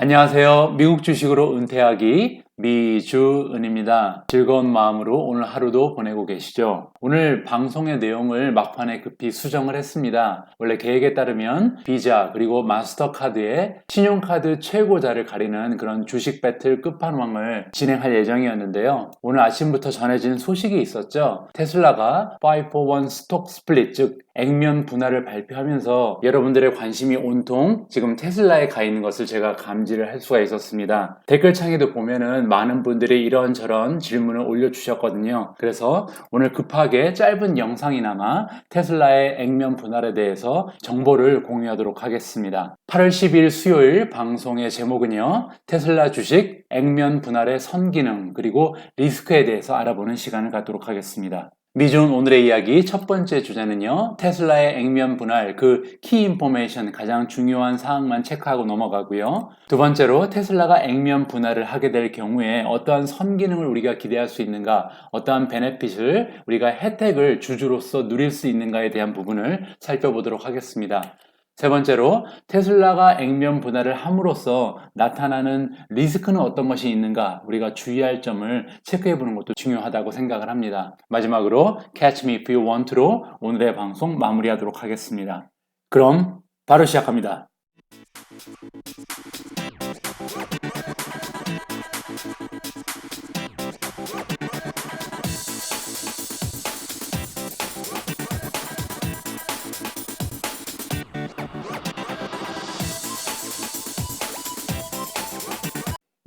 안녕하세요. 미국 주식으로 은퇴하기 미주은입니다. 즐거운 마음으로 오늘 하루도 보내고 계시죠? 오늘 방송의 내용을 막판에 급히 수정을 했습니다. 원래 계획에 따르면 비자 그리고 마스터카드의 신용카드 최고자를 가리는 그런 주식 배틀 끝판왕을 진행할 예정이었는데요. 오늘 아침부터 전해진 소식이 있었죠. 테슬라가 541 스톡 스플릿 즉 액면 분할을 발표하면서 여러분들의 관심이 온통 지금 테슬라에 가 있는 것을 제가 감지를 할 수가 있었습니다. 댓글창에도 보면은 많은 분들이 이런저런 질문을 올려주셨거든요. 그래서 오늘 급하게 짧은 영상이나마 테슬라의 액면 분할에 대해서 정보를 공유하도록 하겠습니다. 8월 10일 수요일 방송의 제목은요. 테슬라 주식 액면 분할의 선기능 그리고 리스크에 대해서 알아보는 시간을 갖도록 하겠습니다. 미준 오늘의 이야기 첫 번째 주제는요. 테슬라의 액면 분할 그 키 인포메이션 가장 중요한 사항만 체크하고 넘어가고요. 두 번째로 테슬라가 액면 분할을 하게 될 경우에 어떠한 선기능을 우리가 기대할 수 있는가, 어떠한 베네핏을 우리가 혜택을 주주로서 누릴 수 있는가에 대한 부분을 살펴보도록 하겠습니다. 세 번째로 테슬라가 액면 분할을 함으로써 나타나는 리스크는 어떤 것이 있는가 우리가 주의할 점을 체크해 보는 것도 중요하다고 생각을 합니다. 마지막으로 Catch Me If You Want로 오늘의 방송 마무리하도록 하겠습니다. 그럼 바로 시작합니다.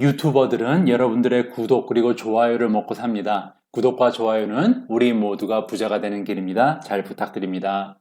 유튜버들은 여러분들의 구독 그리고 좋아요를 먹고 삽니다. 구독과 좋아요는 우리 모두가 부자가 되는 길입니다. 잘 부탁드립니다.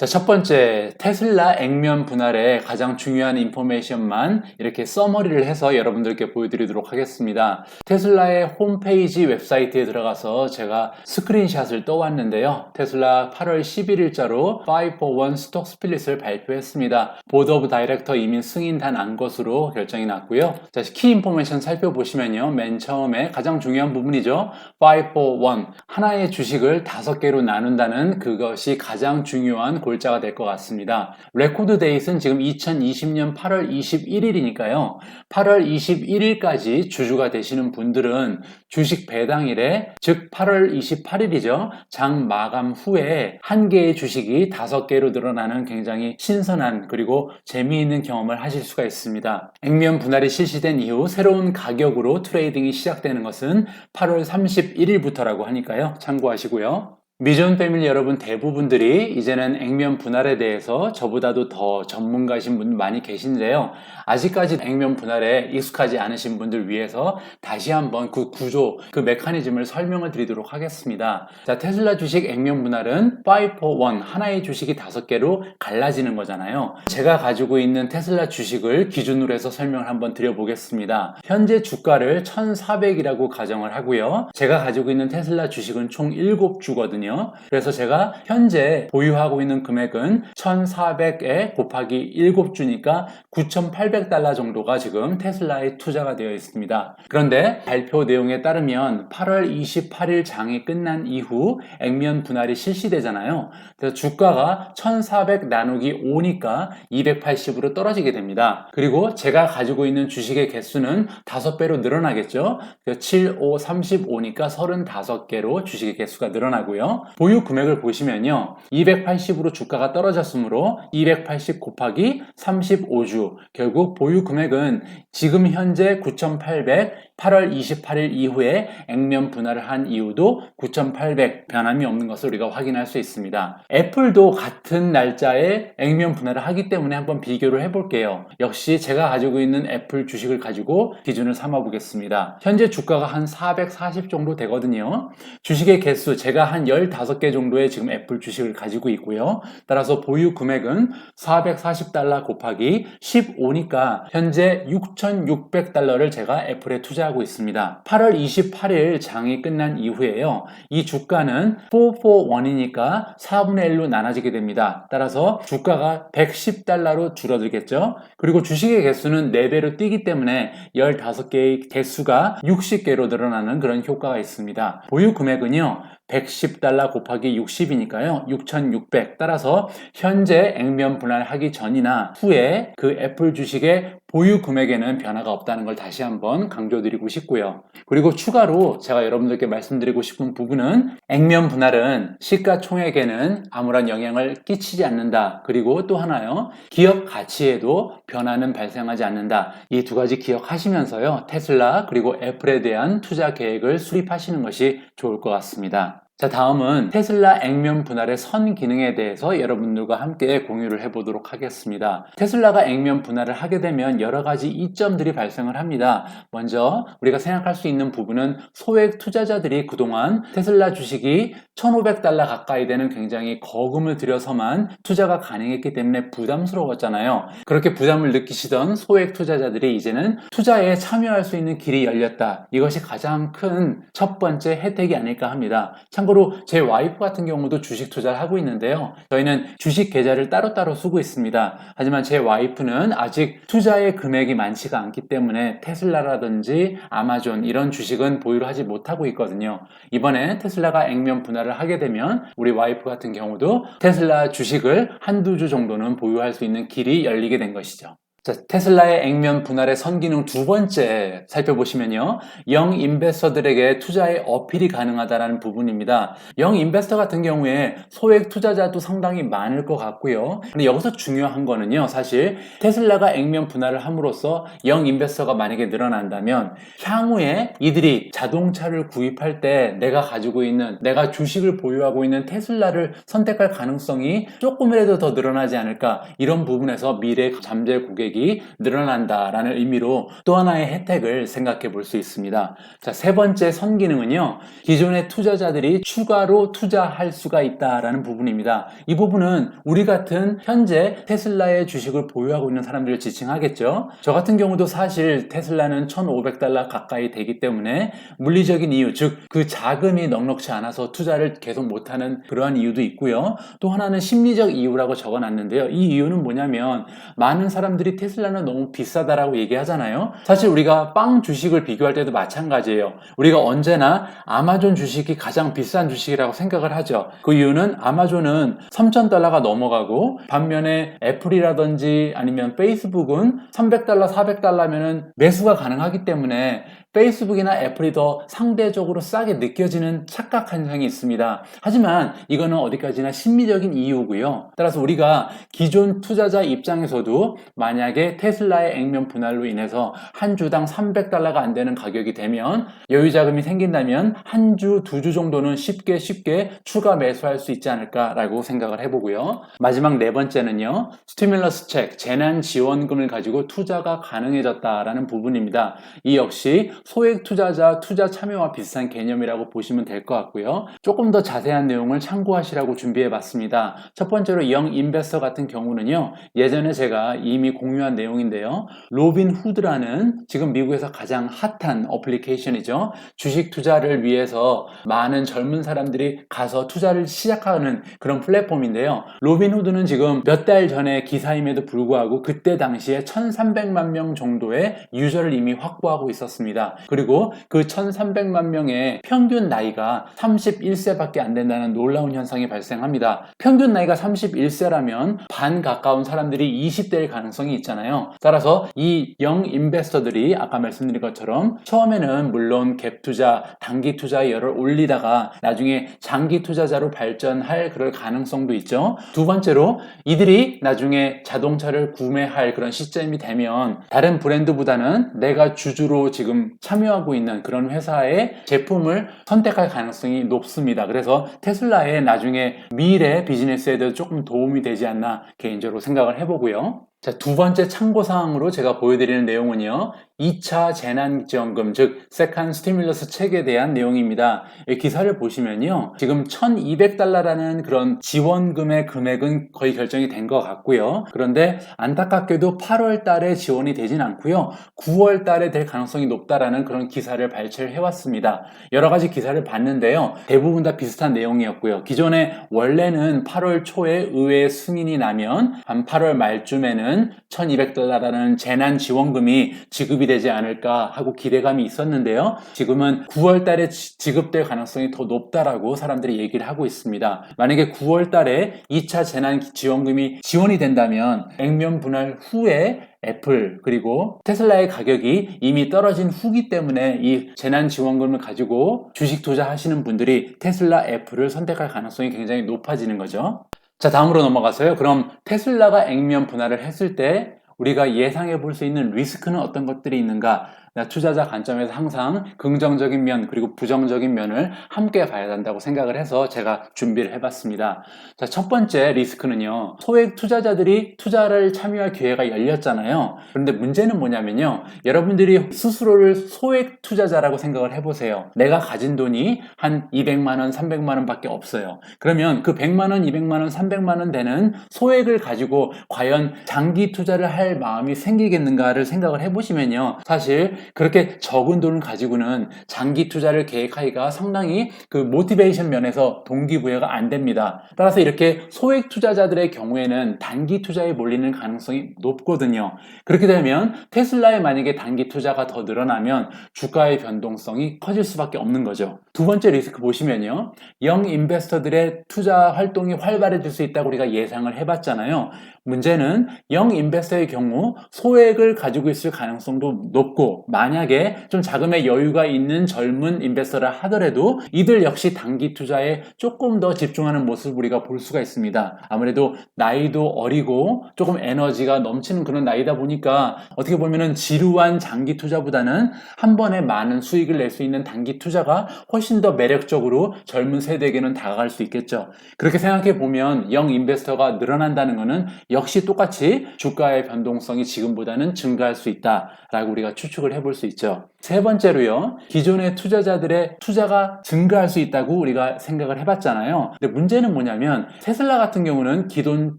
자, 첫 번째, 테슬라 액면 분할의 가장 중요한 인포메이션만 이렇게 서머리를 해서 여러분들께 보여드리도록 하겠습니다. 테슬라의 홈페이지 웹사이트에 들어가서 제가 스크린샷을 떠왔는데요. 테슬라 8월 11일자로 541 스톡 스플릿을 발표했습니다. 보드 오브 다이렉터 이미 승인 단 안 것으로 결정이 났고요. 자, 키 인포메이션 살펴보시면요. 맨 처음에 가장 중요한 부분이죠. 541. 하나의 주식을 다섯 개로 나눈다는 그것이 가장 중요한 골자가 될 것 같습니다. 레코드 데이트는 지금 2020년 8월 21일이니까요. 8월 21일까지 주주가 되시는 분들은 주식 배당일에 즉 8월 28일이죠. 장 마감 후에 한 개의 주식이 다섯 개로 늘어나는 굉장히 신선한 그리고 재미있는 경험을 하실 수가 있습니다. 액면 분할이 실시된 이후 새로운 가격으로 트레이딩이 시작되는 것은 8월 31일부터라고 하니까요. 참고하시고요. 미존 패밀리 여러분 대부분들이 이제는 액면 분할에 대해서 저보다도 더 전문가이신 분 많이 계신데요. 아직까지 액면 분할에 익숙하지 않으신 분들 위해서 다시 한번 그 구조, 그 메커니즘을 설명을 드리도록 하겠습니다. 자, 테슬라 주식 액면 분할은 541 하나의 주식이 다섯 개로 갈라지는 거잖아요. 제가 가지고 있는 테슬라 주식을 기준으로 해서 설명을 한번 드려보겠습니다. 현재 주가를 1,400이라고 가정을 하고요. 제가 가지고 있는 테슬라 주식은 총 7주거든요. 그래서 제가 현재 보유하고 있는 금액은 1,400에 곱하기 7주니까 9,800달러 정도가 지금 테슬라에 투자가 되어 있습니다. 그런데 발표 내용에 따르면 8월 28일 장이 끝난 이후 액면 분할이 실시되잖아요. 그래서 주가가 1,400 나누기 5니까 280으로 떨어지게 됩니다. 그리고 제가 가지고 있는 주식의 개수는 5배로 늘어나겠죠. 7, 5, 35니까 35개로 주식의 개수가 늘어나고요. 보유 금액을 보시면요. 280으로 주가가 떨어졌으므로 280 곱하기 35주. 결국 보유 금액은 지금 현재 9,800 8월 28일 이후에 액면 분할을 한 이유도 9,800 변함이 없는 것을 우리가 확인할 수 있습니다. 애플도 같은 날짜에 액면 분할을 하기 때문에 한번 비교를 해볼게요. 역시 제가 가지고 있는 애플 주식을 가지고 기준을 삼아 보겠습니다. 현재 주가가 한 440 정도 되거든요. 주식의 개수 제가 한 15개 정도의 지금 애플 주식을 가지고 있고요. 따라서 보유 금액은 440달러 곱하기 15니까 현재 6,600달러를 제가 애플에 투자 하고 있습니다. 8월 28일 장이 끝난 이후에요. 이 주가는 441이니까 4분의 1로 나눠지게 됩니다. 따라서 주가가 110달러로 줄어들겠죠. 그리고 주식의 개수는 4배로 뛰기 때문에 15개의 개수가 60개로 늘어나는 그런 효과가 있습니다. 보유 금액은요. 110달러 곱하기 60이니까요. 6,600. 따라서 현재 액면 분할하기 전이나 후에 그 애플 주식의 보유 금액에는 변화가 없다는 걸 다시 한번 강조드리고 싶고요. 그리고 추가로 제가 여러분들께 말씀드리고 싶은 부분은 액면 분할은 시가총액에는 아무런 영향을 끼치지 않는다. 그리고 또 하나요. 기업 가치에도 변화는 발생하지 않는다. 이 두 가지 기억하시면서요. 테슬라 그리고 애플에 대한 투자 계획을 수립하시는 것이 좋을 것 같습니다. 자, 다음은 테슬라 액면 분할의 선 기능에 대해서 여러분들과 함께 공유를 해보도록 하겠습니다. 테슬라가 액면 분할을 하게 되면 여러 가지 이점들이 발생을 합니다. 먼저 우리가 생각할 수 있는 부분은 소액 투자자들이 그동안 테슬라 주식이 1,500달러 가까이 되는 굉장히 거금을 들여서만 투자가 가능했기 때문에 부담스러웠잖아요. 그렇게 부담을 느끼시던 소액 투자자들이 이제는 투자에 참여할 수 있는 길이 열렸다. 이것이 가장 큰 첫 번째 혜택이 아닐까 합니다. 참고 로 제 와이프 같은 경우도 주식 투자를 하고 있는데요. 저희는 주식 계좌를 따로따로 쓰고 있습니다. 하지만 제 와이프는 아직 투자의 금액이 많지가 않기 때문에 테슬라라든지 아마존 이런 주식은 보유를 하지 못하고 있거든요. 이번에 테슬라가 액면 분할을 하게 되면 우리 와이프 같은 경우도 테슬라 주식을 한두 주 정도는 보유할 수 있는 길이 열리게 된 것이죠. 자, 테슬라의 액면 분할의 선기능 두 번째 살펴보시면요. 영 인베스터들에게 투자의 어필이 가능하다는 부분입니다. 영 인베스터 같은 경우에 소액 투자자도 상당히 많을 것 같고요. 근데 여기서 중요한 거는요. 사실 테슬라가 액면 분할을 함으로써 영 인베스터가 만약에 늘어난다면 향후에 이들이 자동차를 구입할 때 내가 가지고 있는 내가 주식을 보유하고 있는 테슬라를 선택할 가능성이 조금이라도 더 늘어나지 않을까 이런 부분에서 미래 잠재 고객 금액이 늘어난다라는 의미로 또 하나의 혜택을 생각해 볼 수 있습니다. 자, 세 번째 선기능은요. 기존의 투자자들이 추가로 투자할 수가 있다라는 부분입니다. 이 부분은 우리 같은 현재 테슬라의 주식을 보유하고 있는 사람들을 지칭하겠죠. 저 같은 경우도 사실 테슬라는 1,500달러 가까이 되기 때문에 물리적인 이유, 즉 그 자금이 넉넉치 않아서 투자를 계속 못하는 그러한 이유도 있고요. 또 하나는 심리적 이유라고 적어놨는데요. 이 이유는 뭐냐면 많은 사람들이 테슬라는 너무 비싸다라고 얘기하잖아요. 사실 우리가 빵 주식을 비교할 때도 마찬가지예요. 우리가 언제나 아마존 주식이 가장 비싼 주식이라고 생각을 하죠. 그 이유는 아마존은 3,000달러가 넘어가고 반면에 애플이라든지 아니면 페이스북은 300달러, 400달러면은 매수가 가능하기 때문에 페이스북이나 애플이 더 상대적으로 싸게 느껴지는 착각 현상이 있습니다. 하지만 이거는 어디까지나 심리적인 이유고요. 따라서 우리가 기존 투자자 입장에서도 만약에 테슬라의 액면 분할로 인해서 한 주당 300달러가 안 되는 가격이 되면 여유 자금이 생긴다면 한 주, 두 주 정도는 쉽게 쉽게 추가 매수할 수 있지 않을까라고 생각을 해보고요. 마지막 네 번째는요. 스티뮬러스 책, 재난 지원금을 가지고 투자가 가능해졌다라는 부분입니다. 이 역시 소액 투자자 투자 참여와 비슷한 개념이라고 보시면 될 것 같고요. 조금 더 자세한 내용을 참고하시라고 준비해 봤습니다. 첫 번째로 영 인베스터 같은 경우는요. 예전에 제가 이미 공유한 내용인데요. 로빈 후드라는 지금 미국에서 가장 핫한 어플리케이션이죠. 주식 투자를 위해서 많은 젊은 사람들이 가서 투자를 시작하는 그런 플랫폼인데요. 로빈 후드는 지금 몇 달 전에 기사임에도 불구하고 그때 당시에 1300만 명 정도의 유저를 이미 확보하고 있었습니다. 그리고 그 1300만 명의 평균 나이가 31세밖에 안 된다는 놀라운 현상이 발생합니다. 평균 나이가 31세라면 반 가까운 사람들이 20대일 가능성이 있잖아요. 따라서 이 영 인베스터들이 아까 말씀드린 것처럼 처음에는 물론 갭 투자, 단기 투자 열을 올리다가 나중에 장기 투자자로 발전할 그럴 가능성도 있죠. 두 번째로 이들이 나중에 자동차를 구매할 그런 시점이 되면 다른 브랜드보다는 내가 주주로 지금 참여하고 있는 그런 회사의 제품을 선택할 가능성이 높습니다. 그래서 테슬라의 나중에 미래 비즈니스에도 조금 도움이 되지 않나 개인적으로 생각을 해보고요. 자, 두 번째 참고사항으로 제가 보여드리는 내용은요. 2차 재난지원금, 즉 세컨 스티뮬러스 책에 대한 내용입니다. 이 기사를 보시면요. 지금 1200달러라는 그런 지원금의 금액은 거의 결정이 된 것 같고요. 그런데 안타깝게도 8월 달에 지원이 되진 않고요. 9월 달에 될 가능성이 높다라는 그런 기사를 발췌를 해왔습니다. 여러 가지 기사를 봤는데요. 대부분 다 비슷한 내용이었고요. 기존에 원래는 8월 초에 의회 승인이 나면 한 8월 말쯤에는 1200달러라는 재난 지원금이 지급이 되지 않을까 하고 기대감이 있었는데요. 지금은 9월 달에 지- 지급될 가능성이 더 높다라고 사람들이 얘기를 하고 있습니다. 만약에 9월 달에 2차 재난 지원금이 지원이 된다면 액면 분할 후에 애플 그리고 테슬라의 가격이 이미 떨어진 후기 때문에 이 재난 지원금을 가지고 주식 투자하시는 분들이 테슬라 애플을 선택할 가능성이 굉장히 높아지는 거죠. 자, 다음으로 넘어가서요. 그럼 테슬라가 액면 분할을 했을 때 우리가 예상해 볼 수 있는 리스크는 어떤 것들이 있는가? 나 투자자 관점에서 항상 긍정적인 면 그리고 부정적인 면을 함께 봐야 한다고 생각을 해서 제가 준비를 해봤습니다. 자, 첫 번째 리스크는요. 소액 투자자들이 투자를 참여할 기회가 열렸잖아요. 그런데 문제는 뭐냐면요. 여러분들이 스스로를 소액 투자자라고 생각을 해보세요. 내가 가진 돈이 한 200만원, 300만원 밖에 없어요. 그러면 그 100만원, 200만원, 300만원 되는 소액을 가지고 과연 장기 투자를 할 마음이 생기겠는가를 생각을 해보시면요. 사실 그렇게 적은 돈을 가지고는 장기 투자를 계획하기가 상당히 그 모티베이션 면에서 동기부여가 안 됩니다. 따라서 이렇게 소액 투자자들의 경우에는 단기 투자에 몰리는 가능성이 높거든요. 그렇게 되면 테슬라에 만약에 단기 투자가 더 늘어나면 주가의 변동성이 커질 수밖에 없는 거죠. 두 번째 리스크 보시면요. 영 인베스터들의 투자 활동이 활발해질 수 있다고 우리가 예상을 해봤잖아요. 문제는 영 인베스터의 경우 소액을 가지고 있을 가능성도 높고 만약에 좀 자금의 여유가 있는 젊은 인베스터라 하더라도 이들 역시 단기 투자에 조금 더 집중하는 모습을 우리가 볼 수가 있습니다. 아무래도 나이도 어리고 조금 에너지가 넘치는 그런 나이다 보니까 어떻게 보면은 지루한 장기 투자보다는 한 번에 많은 수익을 낼 수 있는 단기 투자가 훨씬 더 매력적으로 젊은 세대에게는 다가갈 수 있겠죠. 그렇게 생각해 보면 영 인베스터가 늘어난다는 것은 역시 똑같이 주가의 변동성이 지금보다는 증가할 수 있다라고 우리가 추측을 해볼 수 있죠. 세 번째로요, 기존의 투자자들의 투자가 증가할 수 있다고 우리가 생각을 해봤잖아요. 근데 문제는 뭐냐면 테슬라 같은 경우는 기존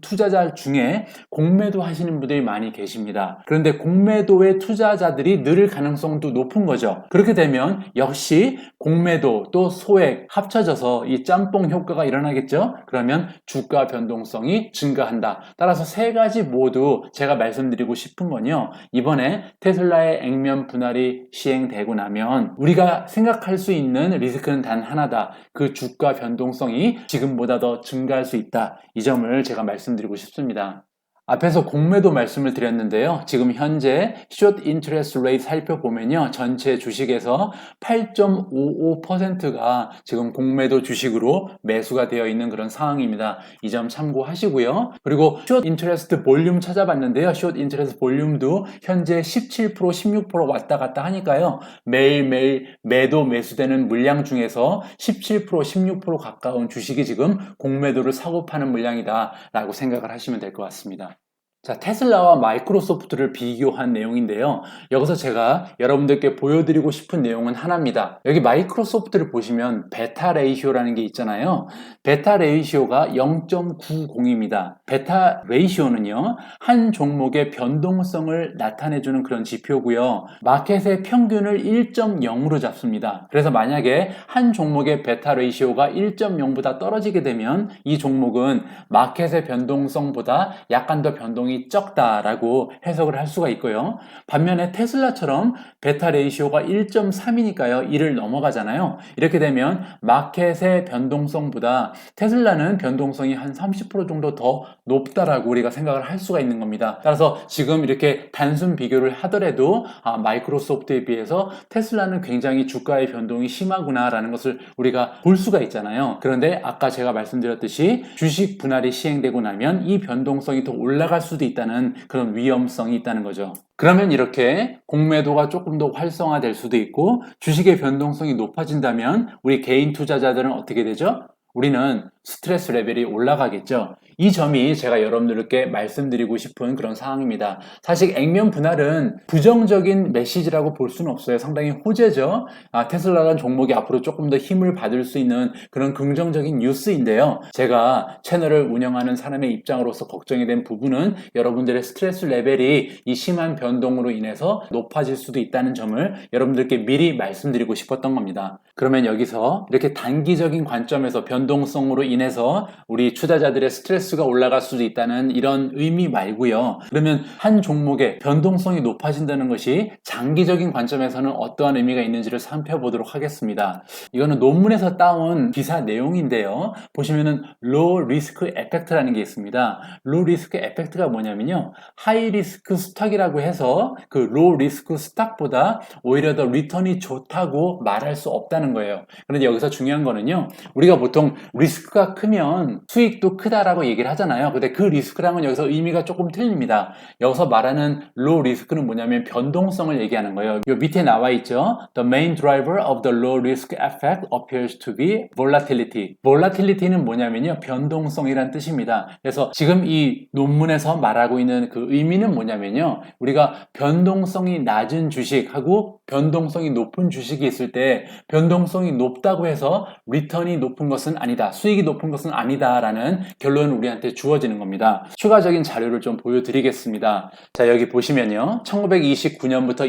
투자자 중에 공매도 하시는 분들이 많이 계십니다. 그런데 공매도의 투자자들이 늘 가능성도 높은 거죠. 그렇게 되면 역시 공매도 또 소액 합쳐져서 이 짬뽕 효과가 일어나겠죠? 그러면 주가 변동성이 증가한다. 따라서 세 가지 모두 제가 말씀드리고 싶은 건요. 이번에 테슬라의 액면 분할이 시 행되고 나면 우리가 생각할 수 있는 리스크는 단 하나다. 그 주가 변동성이 지금보다 더 증가할 수 있다. 이 점을 제가 말씀드리고 싶습니다. 앞에서 공매도 말씀을 드렸는데요. 지금 현재 숏 인트레스 레이트 살펴보면요. 전체 주식에서 8.55%가 지금 공매도 주식으로 매수가 되어 있는 그런 상황입니다. 이 점 참고하시고요. 그리고 숏 인트레스트 볼륨 찾아봤는데요. 숏 인트레스트 볼륨도 현재 17% 16% 왔다 갔다 하니까요. 매일매일 매도 매수되는 물량 중에서 17% 16% 가까운 주식이 지금 공매도를 사고 파는 물량이다 라고 생각을 하시면 될 것 같습니다. 자, 테슬라와 마이크로소프트를 비교한 내용인데요. 여기서 제가 여러분들께 보여드리고 싶은 내용은 하나입니다. 여기 마이크로소프트를 보시면 베타 레이시오라는 게 있잖아요. 베타 레이시오가 0.90입니다. 베타 레이시오는요, 한 종목의 변동성을 나타내주는 그런 지표고요. 마켓의 평균을 1.0으로 잡습니다. 그래서 만약에 한 종목의 베타 레이시오가 1.0보다 떨어지게 되면 이 종목은 마켓의 변동성보다 약간 더 변동이 적다라고 해석을 할 수가 있고요. 반면에 테슬라처럼 베타 레이시오가 1.3이니까요. 1을 넘어가잖아요. 이렇게 되면 마켓의 변동성보다 테슬라는 변동성이 한 30% 정도 더 높다라고 우리가 생각을 할 수가 있는 겁니다. 따라서 지금 이렇게 단순 비교를 하더라도 아, 마이크로소프트에 비해서 테슬라는 굉장히 주가의 변동이 심하구나라는 것을 우리가 볼 수가 있잖아요. 그런데 아까 제가 말씀드렸듯이 주식 분할이 시행되고 나면 이 변동성이 더 올라갈 수도 있다는 그런 위험성이 있다는 거죠. 그러면 이렇게 공매도가 조금 더 활성화될 수도 있고 주식의 변동성이 높아진다면 우리 개인 투자자들은 어떻게 되죠? 우리는 스트레스 레벨이 올라가겠죠. 이 점이 제가 여러분들께 말씀드리고 싶은 그런 상황입니다. 사실 액면 분할은 부정적인 메시지라고 볼 수는 없어요. 상당히 호재죠. 아, 테슬라라는 종목이 앞으로 조금 더 힘을 받을 수 있는 그런 긍정적인 뉴스인데요. 제가 채널을 운영하는 사람의 입장으로서 걱정이 된 부분은 여러분들의 스트레스 레벨이 이 심한 변동으로 인해서 높아질 수도 있다는 점을 여러분들께 미리 말씀드리고 싶었던 겁니다. 그러면 여기서 이렇게 단기적인 관점에서 변동성으로 인해서 우리 투자자들의 스트레스가 올라갈 수도 있다는 이런 의미 말고요. 그러면 한 종목의 변동성이 높아진다는 것이 장기적인 관점에서는 어떠한 의미가 있는지를 살펴보도록 하겠습니다. 이거는 논문에서 따온 기사 내용인데요. 보시면은 low risk effect라는 게 있습니다. low risk effect가 뭐냐면요. high risk 스탁이라고 해서 그 low risk 스탁보다 오히려 더 리턴이 좋다고 말할 수 없다는 거예요. 그런데 여기서 중요한 거는요. 우리가 보통 리스크가 크면 수익도 크다라고 얘기를 하잖아요. 근데 그 리스크랑은 여기서 의미가 조금 틀립니다. 여기서 말하는 low 리스크는 뭐냐면 변동성을 얘기하는 거예요. 요 밑에 나와 있죠. The main driver of the low risk effect appears to be volatility. volatility는 뭐냐면요. 변동성이란 뜻입니다. 그래서 지금 이 논문에서 말하고 있는 그 의미는 뭐냐면요. 우리가 변동성이 낮은 주식하고 변동성이 높은 주식이 있을 때 변동성이 높다고 해서 리턴이 높은 것은 아니다. 수익이 높은 것은 아니다라는 결론은 우리한테 주어지는 겁니다. 추가적인 자료를 좀 보여드리겠습니다. 자, 여기 보시면요. 1929년부터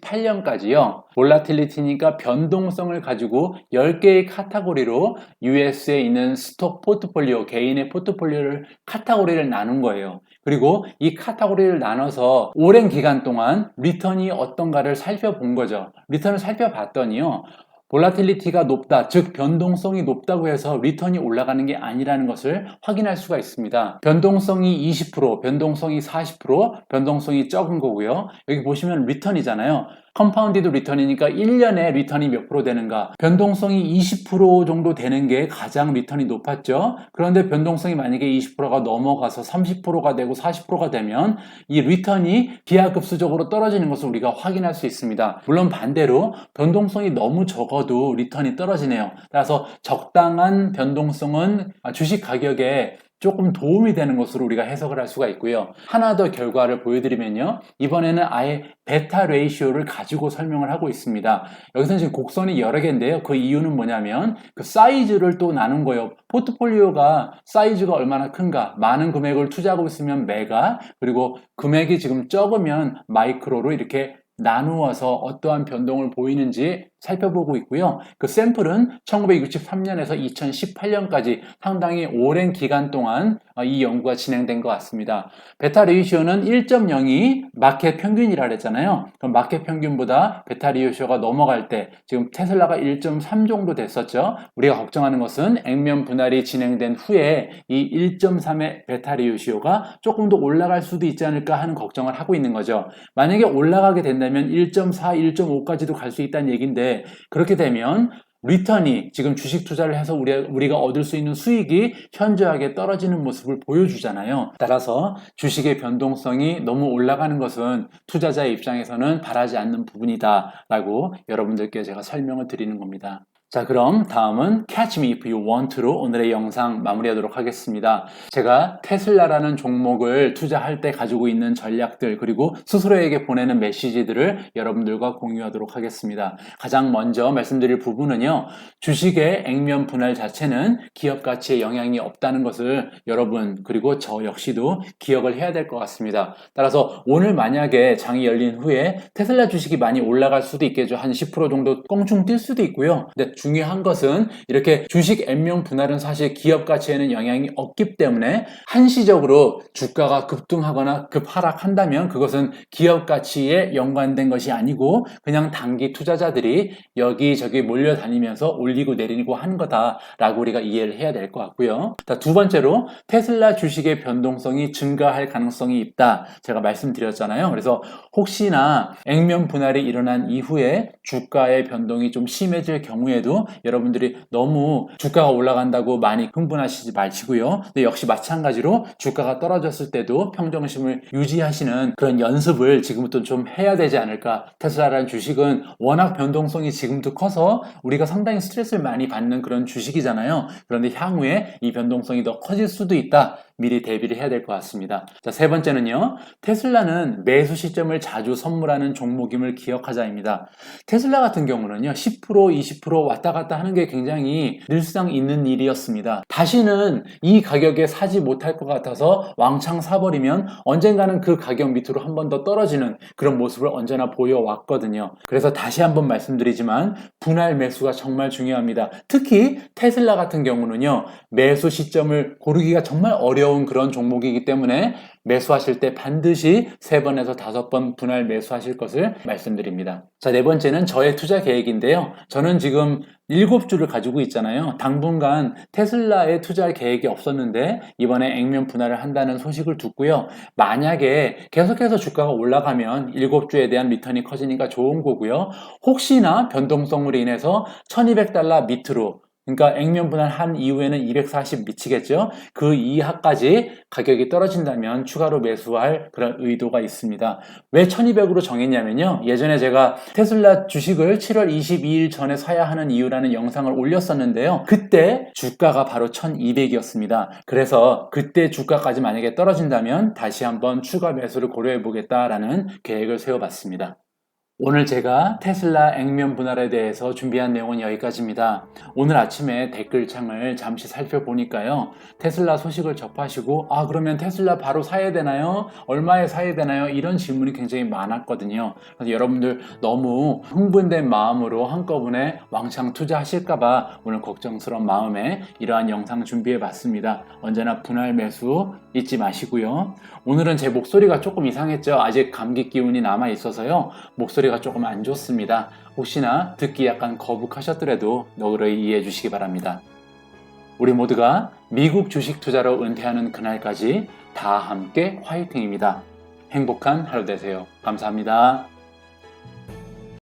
2018년까지요. 볼라틸리티니까 변동성을 가지고 10개의 카테고리로 US에 있는 스톡 포트폴리오, 개인의 포트폴리오를 카테고리를 나눈 거예요. 그리고 이 카테고리를 나눠서 오랜 기간 동안 리턴이 어떤가를 살펴본 거죠. 리턴을 살펴봤더니요. 볼라틸리티가 높다, 즉 변동성이 높다고 해서 리턴이 올라가는 게 아니라는 것을 확인할 수가 있습니다. 변동성이 20%, 변동성이 40%, 변동성이 적은 거고요. 여기 보시면 리턴이잖아요. 컴파운디드 리턴이니까 1년에 리턴이 몇 프로 되는가? 변동성이 20% 정도 되는 게 가장 리턴이 높았죠. 그런데 변동성이 만약에 20%가 넘어가서 30%가 되고 40%가 되면 이 리턴이 기하급수적으로 떨어지는 것을 우리가 확인할 수 있습니다. 물론 반대로 변동성이 너무 적어도 리턴이 떨어지네요. 따라서 적당한 변동성은 주식 가격에 조금 도움이 되는 것으로 우리가 해석을 할 수가 있고요. 하나 더 결과를 보여드리면요. 이번에는 아예 베타 레이시오를 가지고 설명을 하고 있습니다. 여기서는 지금 곡선이 여러 개인데요. 그 이유는 뭐냐면 그 사이즈를 또 나눈 거예요. 포트폴리오가 사이즈가 얼마나 큰가 많은 금액을 투자하고 있으면 메가 그리고 금액이 지금 적으면 마이크로로 이렇게 나누어서 어떠한 변동을 보이는지 살펴보고 있고요. 그 샘플은 1963년에서 2018년까지 상당히 오랜 기간 동안 어, 이 연구가 진행된 것 같습니다. 베타 레이시오는 1.0이 마켓 평균이라 그랬잖아요. 그럼 마켓 평균보다 베타 레이시오가 넘어갈 때 지금 테슬라가 1.3 정도 됐었죠. 우리가 걱정하는 것은 액면 분할이 진행된 후에 이 1.3의 베타 레이시오가 조금 더 올라갈 수도 있지 않을까 하는 걱정을 하고 있는 거죠. 만약에 올라가게 된다면 1.4, 1.5까지도 갈 수 있다는 얘기인데 그렇게 되면 리턴이 지금 주식 투자를 해서 우리, 우리가 얻을 수 있는 수익이 현저하게 떨어지는 모습을 보여주잖아요. 따라서 주식의 변동성이 너무 올라가는 것은 투자자의 입장에서는 바라지 않는 부분이다 라고 여러분들께 제가 설명을 드리는 겁니다. 자 그럼 다음은 Catch Me If You Want로 오늘의 영상 마무리하도록 하겠습니다. 제가 테슬라라는 종목을 투자할 때 가지고 있는 전략들 그리고 스스로에게 보내는 메시지들을 여러분들과 공유하도록 하겠습니다. 가장 먼저 말씀드릴 부분은요. 주식의 액면 분할 자체는 기업 가치에 영향이 없다는 것을 여러분 그리고 저 역시도 기억을 해야 될 것 같습니다. 따라서 오늘 만약에 장이 열린 후에 테슬라 주식이 많이 올라갈 수도 있겠죠. 한 10% 정도 껑충 뛸 수도 있고요. 중요한 것은 이렇게 주식 N명 분할은 사실 기업 가치에는 영향이 없기 때문에 한시적으로 주가가 급등하거나 급하락한다면 그것은 기업 가치에 연관된 것이 아니고 그냥 단기 투자자들이 여기저기 몰려다니면서 올리고 내리고 하는 거다라고 우리가 이해를 해야 될 것 같고요. 자, 두 번째로 테슬라 주식의 변동성이 증가할 가능성이 있다. 제가 말씀드렸잖아요. 그래서 혹시나 액면 분할이 일어난 이후에 주가의 변동이 좀 심해질 경우에도 때도 여러분들이 너무 주가가 올라간다고 많이 흥분하시지 마시고요. 근데 역시 마찬가지로 주가가 떨어졌을 때도 평정심을 유지하시는 그런 연습을 지금부터 좀 해야 되지 않을까. 테슬라라는 주식은 워낙 변동성이 지금도 커서 우리가 상당히 스트레스를 많이 받는 그런 주식이잖아요. 그런데 향후에 이 변동성이 더 커질 수도 있다. 미리 대비를 해야 될 것 같습니다. 자, 세 번째는요. 테슬라는 매수 시점을 자주 선물하는 종목임을 기억하자입니다. 테슬라 같은 경우는요. 10% 20% 왔다 갔다 하는 게 굉장히 늘상 있는 일이었습니다. 다시는 이 가격에 사지 못할 것 같아서 왕창 사버리면 언젠가는 그 가격 밑으로 한 번 더 떨어지는 그런 모습을 언제나 보여왔거든요. 그래서 다시 한번 말씀드리지만 분할 매수가 정말 중요합니다. 특히 테슬라 같은 경우는요. 매수 시점을 고르기가 정말 어려 운 그런 종목이기 때문에 매수하실 때 반드시 3번에서 5번 분할 매수하실 것을 말씀드립니다. 자, 네 번째는 저의 투자 계획인데요. 저는 지금 7주를 가지고 있잖아요. 당분간 테슬라에 투자할 계획이 없었는데 이번에 액면 분할을 한다는 소식을 듣고요. 만약에 계속해서 주가가 올라가면 7주에 대한 리턴이 커지니까 좋은 거고요. 혹시나 변동성으로 인해서 1200달러 밑으로 그러니까 액면 분할 한 이후에는 240 미치겠죠. 그 이하까지 가격이 떨어진다면 추가로 매수할 그런 의도가 있습니다. 왜 1200으로 정했냐면요. 예전에 제가 테슬라 주식을 7월 22일 전에 사야 하는 이유라는 영상을 올렸었는데요. 그때 주가가 바로 1200이었습니다. 그래서 그때 주가까지 만약에 떨어진다면 다시 한번 추가 매수를 고려해 보겠다라는 계획을 세워봤습니다. 오늘 제가 테슬라 액면 분할에 대해서 준비한 내용은 여기까지입니다. 오늘 아침에 댓글창을 잠시 살펴보니까요. 테슬라 소식을 접하시고 아 그러면 테슬라 바로 사야 되나요? 얼마에 사야 되나요? 이런 질문이 굉장히 많았거든요. 그래서 여러분들 너무 흥분된 마음으로 한꺼번에 왕창 투자하실까봐 오늘 걱정스러운 마음에 이러한 영상 준비해 봤습니다. 언제나 분할 매수 잊지 마시고요. 오늘은 제 목소리가 조금 이상했죠. 아직 감기 기운이 남아 있어서요. 목소리가 조금 안 좋습니다. 혹시나 듣기 약간 거북하셨더라도 너그러이 이해해 주시기 바랍니다. 우리 모두가 미국 주식 투자로 은퇴하는 그날까지 다 함께 화이팅입니다. 행복한 하루 되세요. 감사합니다.